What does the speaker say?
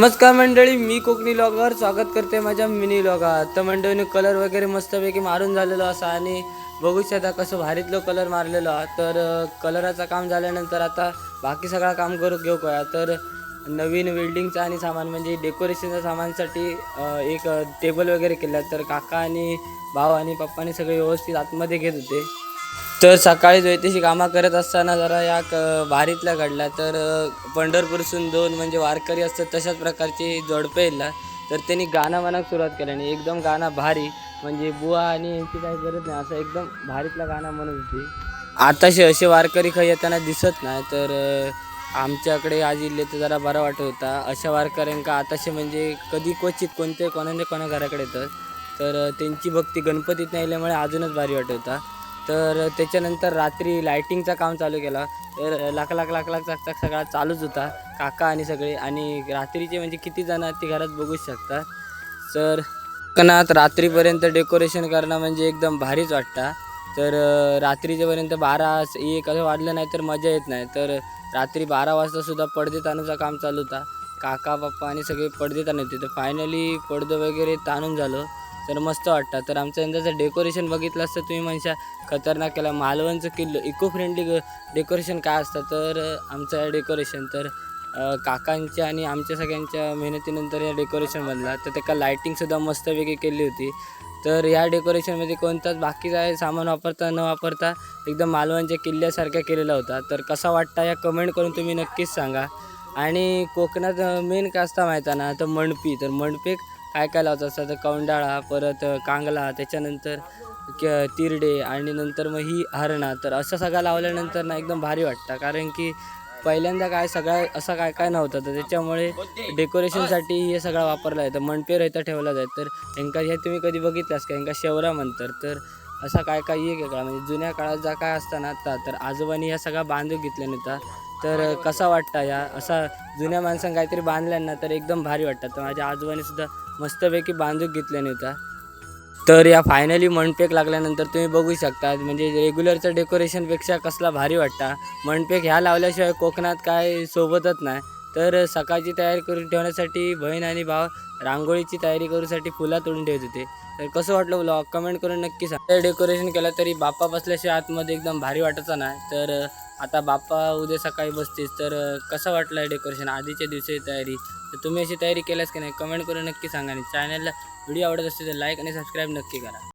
नमस्कार मंडळी मी कोकणी लॉगवर स्वागत करते माझ्या मिनी लॉगात तर मंडळीने कलर वगैरे मस्तपैकी मारून झालेलो असा आणि बघू शकता कसं भारीतलं कलर मारलेलो. तर कलराचं काम झाल्यानंतर आता बाकी सगळं काम करून घेऊ का? तर नवीन वेल्डिंगचं आणि सामान म्हणजे डेकोरेशनच्या सामानसाठी एक टेबल वगैरे केला. तर काका आणि भाऊ आणि पप्पाने सगळे व्यवस्थित आतमध्ये घेत होते. तर सकाळी ज्योतिषी कामं करत असताना जरा या क वारीतला घडला. तर पंढरपूरसून दोन म्हणजे वारकरी असतात तशाच प्रकारचे जोडपे येला तर त्यांनी गाणं म्हणाक सुरुवात केली आणि एकदम गाणं भारी म्हणजे बुवा आणि यांची काही गरज नाही असं एकदम भारीतला गाणं म्हणत होती. आताशी असे वारकरी काही येताना दिसत नाही तर आमच्याकडे आज इल्ले तर जरा बरा वाटत होता. अशा वारकऱ्यांका आताशे म्हणजे कधी क्वचित कोणते कोणाने कोणा घराकडे येतात. तर त्यांची भक्ती गणपतीत नाही आल्यामुळे अजूनच भारी वाटत होता. तर त्याच्यानंतर रात्री लायटिंगचं काम चालू केलं. तर लाख लाख लाख लाख चाक चाक सगळा चालूच होता. काका आणि सगळे. आणि रात्रीचे म्हणजे किती जण ते ती घरात बघूच शकता तर कोकणात रात्रीपर्यंत डेकोरेशन करणं म्हणजे एकदम भारीच वाटतं. तर रात्रीच्यापर्यंत बारा एक असं वाढलं नाही तर मजा येत नाही. तर रात्री बारा वाजतासुद्धा पडदे ताणूचं काम चालू होता. काका पप्पा आणि सगळे पडदे ताणत होते. तर फायनली पडदं वगैरे ताणून झालं. तर मस्त वाटतं. तर आमचं यंदाचं डेकोरेशन बघितलं असतं तुम्ही म्हणशा खतरनाक केला. मालवणचं किल्लो इको फ्रेंडली डेकोरेशन काय असतं? तर आमचं डेकोरेशन तर काकांच्या आणि आमच्या सगळ्यांच्या मेहनतीनंतर या डेकोरेशन बनला. तर त्याला लायटिंगसुद्धा मस्तपैकी केली होती. तर या डेकोरेशनमध्ये कोणताच बाकीचा सामान वापरता न वापरता एकदम मालवणच्या किल्ल्यासारख्या केलेला होता. तर कसा वाटता या कमेंट करून तुम्ही नक्कीच सांगा. आणि कोकणात मेन काय असता माहिती आहे ना? तर मंडपी. तर मणपे काय काय लावत असतात तर कौंडाळा परत कांगला त्याच्यानंतर क तिरडे आणि नंतर मग ही हरणा. तर असं सगळं लावल्यानंतर ना एकदम भारी वाटतं. कारण की पहिल्यांदा काय सगळं असं काय काय नव्हतं. तर त्याच्यामुळे डेकोरेशनसाठी हे सगळं वापरलं जातं. मणपेर इथं ठेवला जातं. तर यांका हे तुम्ही कधी बघितलंस का? यांका शेवरा म्हणतात. तर असा काय काय एक वेगळा. म्हणजे जुन्या काळात जा काय असताना आता तर आजोबांनी ह्या सगळा बांधून घेतल्या नव्हता. तर कसा वाटता या? असा जुन्या माणसांना काहीतरी बांधल्यांना तर एकदम भारी वाटतं. तर माझ्या आजोबांनी सुद्धा मस्तपैकी बांधून घेतल्या नव्हता तर या फायनली मंडपेक लागल्यानंतर तुम्ही बघू शकता म्हणजे रेग्युलरचं डेकोरेशनपेक्षा कसला भारी वाटता. मंडपेक ह्या लावल्याशिवाय कोकणात काय सोबतच नाही. तर सकाळची तयारी करून ठेवण्यासाठी बहीण आणि भाव रांगोळीची तयारी करूसाठी फुला तोडून ठेवत होते. तर कसं वाटलं ब्लॉग कमेंट करून नक्की सांग. डेकोरेशन केलं तरी बाप्पा बसल्याशिवाय आतमध्ये एकदम भारी वाटायचं नाही. तर आता बाप्पा उद्या सकाळी बसतेस तर कसं वाटलं डेकोरेशन आधीच्या दिवशी तयारी. तर तुम्ही अशी तयारी केल्यास की नाही कमेंट करून नक्की सांगा आणि चॅनलला व्हिडिओ आवडत असेल तर लाईक आणि सबस्क्राईब नक्की करा.